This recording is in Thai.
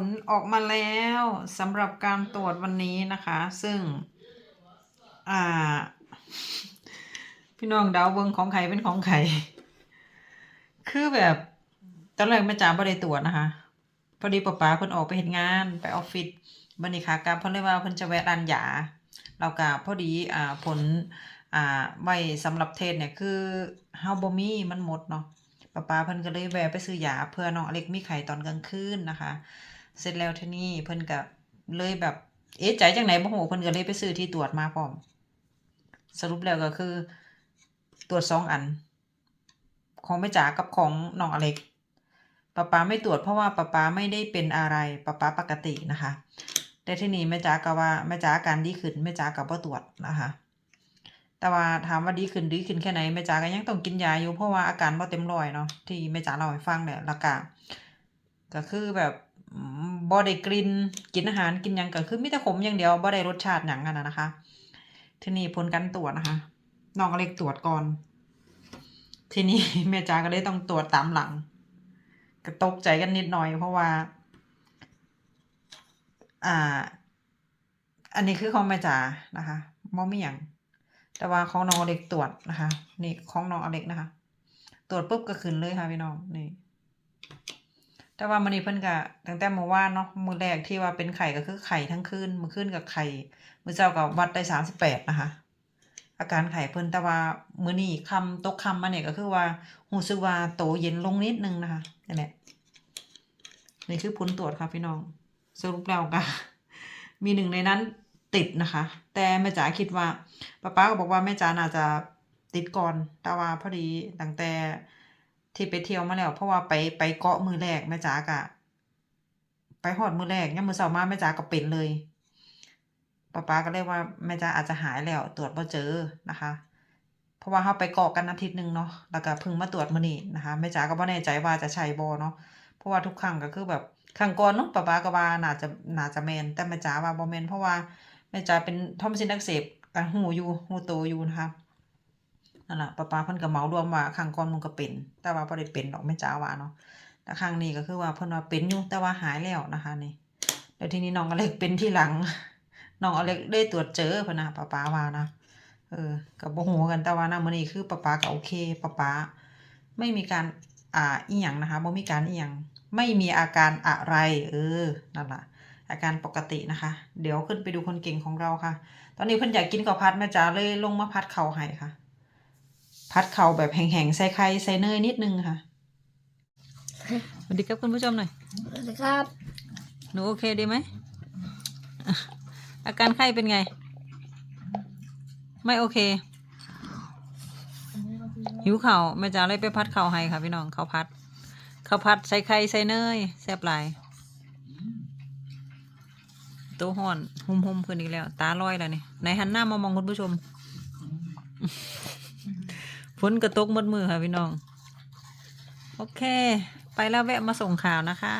ลออกมาแล้วสำหรับการตรวจวันนี้นะคะ ซึ่ง อ่า พี่น้องเดาเบิงของใครเป็นของใครคือแบบตอนแรกแม่จ๋าไม่ได้ตรวจนะคะ พอดีป๊าป๊าเพิ่นออกไปเฮ็ดงานไปออฟฟิศบัดนี้ค่ะกับเพิ่นเลยว่าเพิ่นจะแวะร้านยาเราก็พอดีอ่าผลอ่าไว้สำหรับเทศเนี่ยคือเฮาบ่มีมันหมดเนาะป๊าป๊าเพิ่นก็เลยแวะไปซื้อยาเพื่อน้องอเล็กมีไข้ตอนกลางคืนนะคะ เสร็จแล้วทีนี้เพิ่นก็เลยแบบ เอ๊ะใจจังไหนบ่ฮู้เพิ่นก็เลยไปซื้อที่ตรวจมาพร้อม สรุปแล้วก็คือ ตรวจสองอัน ของแม่จ๋ากับของน้องอเล็กป๊าป๊าไม่ตรวจเพราะว่าป๊าป๊าไม่ได้เป็นอะไรป๊าป๊าปกตินะคะ แต่ที่นี่แม่จ๋าก็ว่าแม่จ๋าอาการดีขึ้นแม่จ๋าก็บ่ตรวจนะคะแต่ว่าถามว่าดีขึ้นดีขึ้นแค่ไหนแม่จ๋าก็ยังต้องกินยาอยู่เพราะว่าอาการบ่เต็มร้อยเนาะที่แม่จ๋าเล่าให้ฟังเนี่ยล้วก็ก็คือแบบ บ่ได้กลิ่นกินอาหารกินยังก็คือมีแต่ขมอย่างเดียวบ่ได้รสชาติหยังกันนะคะ ทีนี้ผลการตรวจนะคะน้องเล็กตรวจก่อน ทีนี้แม่จ๋าก็เลยต้องตรวจตามหลังก็ตกใจกันนิดหน่อย เพราะว่า อ่า อันนี้คือของแม่จ๋านะคะบ่มีหยังแต่ว่าของน้องเล็กตรวจนะคะ นี่ของน้องเล็กนะคะ ตรวจปุ๊บก็ขึ้นเลยค่ะพี่น้องนี่ แต่ว่ามันนี้เพิ่นก็ตั้งแต่เมื่อวานเนาะมื้อแรกที่ว่าเป็นไข่ก็คือไข่ทั้งคืนมื้อคืนกับไข่มื้อเช้าก็วัดได้สามสิบแปดนะคะ อาการไข้เพิ่นแต่ว่ามื้อนี้ค่ำตกค่ำมาเนี่ยก็คือว่ารู้สึกว่าโตเย็นลงนิดนึงนะคะนี่แหละนี่คือผลตรวจค่ะพี่น้องสรุปแล้วก็มีหนึ่งในนั้นติดนะคะ แต่แม่จ๋าคิดว่าป้าป้าก็บอกว่าแม่จ๋าน่าจะติดก่อนแต่ว่าพอดีตั้งแต่ ที่ไปเที่ยวมาแล้ว เพราะว่าไปไปเกาะมือแรกแม่จ๋ากะ ไปหอดมือแรกเนี่ยมมือเสาร์มาแม่จ๋าก็เป็นเลยป้าป้าก็เลยว่าแม่จ๋าอาจจะหายแล้ว ตรวจบ่เจอนะคะ เพราะว่าเขาไปเกาะกันอาทิตย์หนึ่งเนาะแล้วก็เพิ่งมาตรวจมือนี้นะคะแม่จ๋าก็บ่แน่ใจว่าจะใช่บ่เนาะเพราะว่าทุกครั้งก็คือแบบครั้งก่อนเนาะป้าป้าก็ว่าน่าจะน่าจะแมนแต่แม่จ๋าว่าบ่แมนเพราะว่าแม่จ๋าเป็นทอมซินอักเสบกันหูอยู่หูโตอยู่นะคะ นั่นล่ะป้าป้าเพิ่นก็เมารวมว่าครั้งก่อนมันก็เป็น แต่ว่าบ่ได้เป็นดอกแม่จ๋าว่าเนาะแต่ครั้งนี้ก็คือว่าเพิ่นว่าเป็นอยู่แต่ว่าหายแล้วนะคะนี่แล้วทีนี้น้องอเล็กเป็นที่หลังน้องอเล็กได้ตรวจเจอพนะป้าป้าว่านะเออกับบ่ฮู้กันแต่ว่านะมื้อนี้คือป้าป๊าก็โอเคป้าป๊าไม่มีการอ่าอีหยังนะคะบ่มีการอีหยังไม่มีอาการอะไร เออนั่นแหละอาการปกตินะคะ เดี๋ยวขึ้นไปดูคนเก่งของเราค่ะ ตอนนี้เพิ่นอยากกินข้าวผัดแม่จ๋าเลยลงมาพัดเข่าให้ค่ะ พัดเข่าแบบแห้งๆ ใส่ไข่ใส่เนยนิดนึงค่ะสวัสดีครับคุณผู้ชมหน่อยสวัสดีครับ หนูโอเคดีไหมอะอาการไข้เป็นไง ไม่โอเค หิวเข่าวแม่จ๋าเลยไปพัดเข่าวให้ค่ะพี่น้องข้าวพัดข้าวพัดใส่ไข่ใส่เนยแซ่บหลายตัวห่อนหุ่มหุมๆขึ้นอีกแล้ว ตาลอยแล้วนี่ในหันหน้ามามองคุณผู้ชม ฝนกระตกมดมือค่ะพี่น้อง โอเค ไปแล้วแวะมาส่งข่าวนะคะ